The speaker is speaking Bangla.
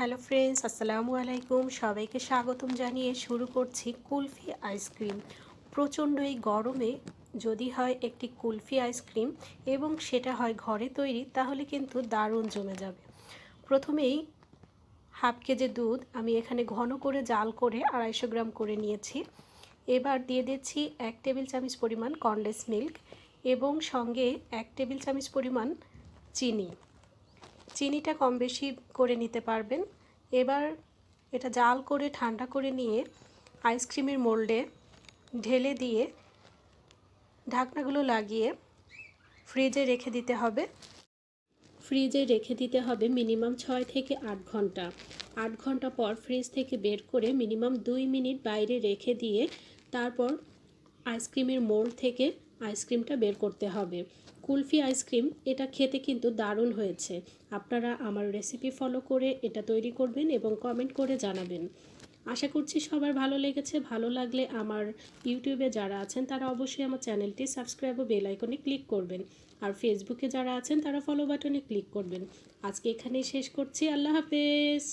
হ্যালো ফ্রেন্ডস, আসসালামু আলাইকুম। সবাইকে স্বাগতম জানিয়ে শুরু করছি কুলফি আইসক্রিম। প্রচণ্ড এই গরমে যদি হয় একটি কুলফি আইসক্রিম এবং সেটা হয় ঘরে তৈরি, তাহলে কিন্তু দারুণ জমে যাবে। প্রথমেই হাফ কেজি দুধ আমি এখানে ঘন করে জাল করে আড়াইশো গ্রাম করে নিয়েছি। এবার দিয়ে দিচ্ছি এক টেবিল চামচ পরিমাণ কনডেন্স মিল্ক এবং সঙ্গে এক টেবিল চামচ পরিমাণ চিনি। চিনিটা কম বেশি করে নিতে পারবেন। এবার এটা জাল করে, ঠান্ডা করে নিয়ে আইসক্রিমের মোল্ডে ঢেলে দিয়ে ঢাকনাগুলো লাগিয়ে ফ্রিজে রেখে দিতে হবে। ফ্রিজে রেখে দিতে হবে মিনিমাম ছয় থেকে আট ঘণ্টা। আট ঘণ্টা পর ফ্রিজ থেকে বের করে মিনিমাম দুই মিনিট বাইরে রেখে দিয়ে তারপর আইসক্রিমের মোল্ড থেকে আইসক্রিমটা বের করতে হবে। কুলফি আইসক্রিম, এটা খেতে কিন্তু দারুণ হয়েছে। আপনারা আমার রেসিপি ফলো করে এটা তৈরি করবেন এবং কমেন্ট করে জানাবেন। আশা করছি সবার ভালো লেগেছে। ভালো লাগলে আমার ইউটিউবে যারা আছেন, তারা অবশ্যই আমার চ্যানেলটি সাবস্ক্রাইব ও বেল আইকনে ক্লিক করবেন। আর ফেসবুকে যারা আছেন, তারা ফলো বাটনে ক্লিক করবেন। আজকে এখানেই শেষ করছি। আল্লাহ হাফেজ।